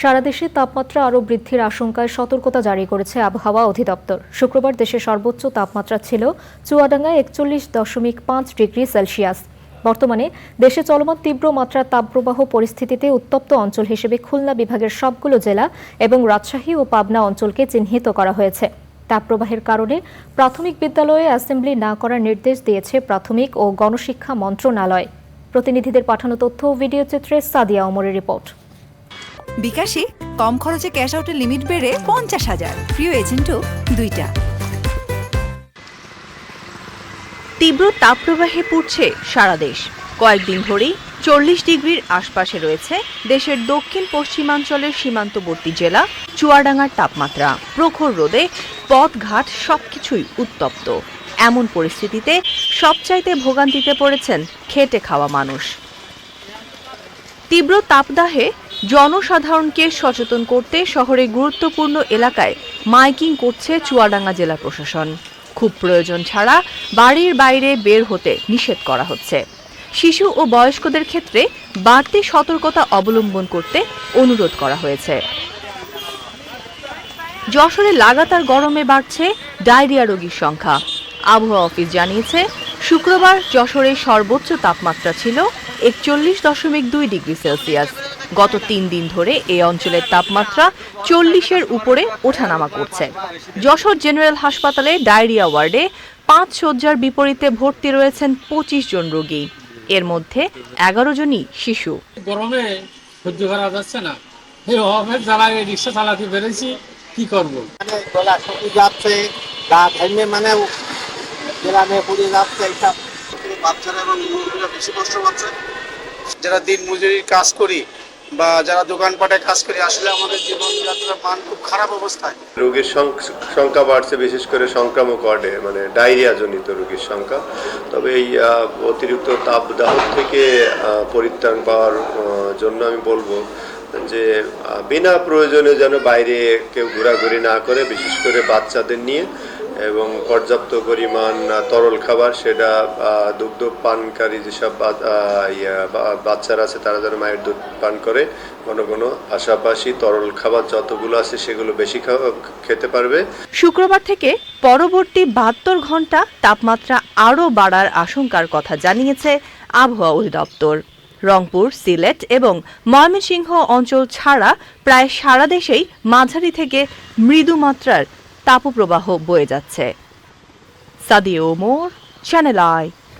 সারা দেশে তাপমাত্রা আরও বৃদ্ধির আশঙ্কায় সতর্কতা জারি করেছে আবহাওয়া অধিদপ্তর। শুক্রবার দেশের সর্বোচ্চ তাপমাত্রা ছিল চুয়াডাঙ্গায় একচল্লিশ দশমিক পাঁচ ডিগ্রি সেলসিয়াস। বর্তমানে দেশে চলমান তীব্র মাত্রার তাপপ্রবাহ পরিস্থিতিতে উত্তপ্ত অঞ্চল হিসেবে খুলনা বিভাগের সবগুলো জেলা এবং রাজশাহী ও পাবনা অঞ্চলকে চিহ্নিত করা হয়েছে। তাপপ্রবাহের কারণে প্রাথমিক বিদ্যালয়ে অ্যাসেম্বলি না করার নির্দেশ দিয়েছে প্রাথমিক ও গণশিক্ষা মন্ত্রণালয়। প্রতিনিধিদের পাঠানো তথ্য ও ভিডিও চিত্রে সাদিয়া অমরের রিপোর্ট। বিকাশে কম খরচে ক্যাশ আউটের লিমিট বেড়ে পঞ্চাশ হাজার। প্রিয় এজেন্টও দুইটা। তীব্র তাপপ্রবাহে পড়ছে সারা দেশ। কয়েকদিন ধরেই চল্লিশ ডিগ্রির আশপাশে রয়েছে দেশের দক্ষিণ পশ্চিমাঞ্চলের সীমান্তবর্তী জেলা চুয়াডাঙ্গার তাপমাত্রা। প্রখর রোদে পথঘাট সবকিছুই উত্তপ্ত। এমন পরিস্থিতিতে সবচাইতে ভোগান্তিতে পড়েছেন খেটে খাওয়া মানুষ। তীব্র তাপদাহে জনসাধারণকে সচেতন করতে শহরের গুরুত্বপূর্ণ এলাকায় মাইকিং করছে চুয়াডাঙ্গা জেলা প্রশাসন। খুব প্রয়োজন ছাড়া বাড়ির বাইরে বের হতে নিষেধ করা হচ্ছে। শিশু ও বয়স্কদের ক্ষেত্রে বাড়তি সতর্কতা অবলম্বন করতে অনুরোধ করা হয়েছে। যশোরে লাগাতার গরমে বাড়ছে ডায়রিয়া রোগীর সংখ্যা। আবহাওয়া অফিস জানিয়েছে, শুক্রবার যশোরের সর্বোচ্চ তাপমাত্রা ছিল একচল্লিশ দশমিক দুই ডিগ্রি সেলসিয়াস। গত তিন দিন ধরে এই অঞ্চলের তাপমাত্রা চল্লিশের উপরে ওঠানামা করছে। যশোর জেনারেল হাসপাতালে ডায়রিয়া ওয়ার্ডে পাঁচ শয্যার বিপরীতে ভর্তি রয়েছেন পঁচিশ জন রোগী। এর মধ্যে এগারো জনই শিশু। গরমে সহ্য করা যাচ্ছে না। এই অভাবের জ্বালায় রিক্সা চালাতে পেরেছি। কি করব। মানে গলা শুকিয়ে যাচ্ছে গা ঘেমে মানে গ্রামে পুড়ে যাচ্ছে এইসব। বাচ্চারা এবং মুরগিরা বেশি কষ্ট পাচ্ছে। যারা দিন মজুরির কাজ করি বা যারা দোকানপাটে কাজ করি, আসলে আমাদের জীবনযাত্রার মান খুব খারাপ অবস্থায়। রোগীর সংখ্যা বাড়ছে, বিশেষ করে সংক্রামক ওয়ার্ডে মানে ডায়রিয়া জনিত রোগীর সংখ্যা। তবে এই অতিরিক্ত তাপদাহ থেকে পরিত্রাণ পাওয়ার জন্য আমি বলব যে বিনা প্রয়োজনে যেন বাইরে কেউ ঘোরাঘুরি না করে, বিশেষ করে বাচ্চাদের নিয়ে এবং পর্যাপ্ত পরিমাণ তরল খাবার সেটা দুগ্ধ পানকারী যেসব বাচ্চারা আছে তারা যেন মায়ের দুধ পান করে, ঘন ঘন। পাশাপাশি তরল খাবার যতগুলো আছে সেগুলো বেশি খেতে পারবে। শুক্রবার থেকে পরবর্তী বাহাত্তর ঘণ্টা তাপমাত্রা আরও বাড়ার আশঙ্কার কথা জানিয়েছে আবহাওয়া অধিদপ্তর। রংপুর, সিলেট এবং ময়মনসিংহ অঞ্চল ছাড়া প্রায় সারা দেশেই মাঝারি থেকে মৃদু মাত্রার তাপপ্রবাহ বয়ে যাচ্ছে। Sadio more channel I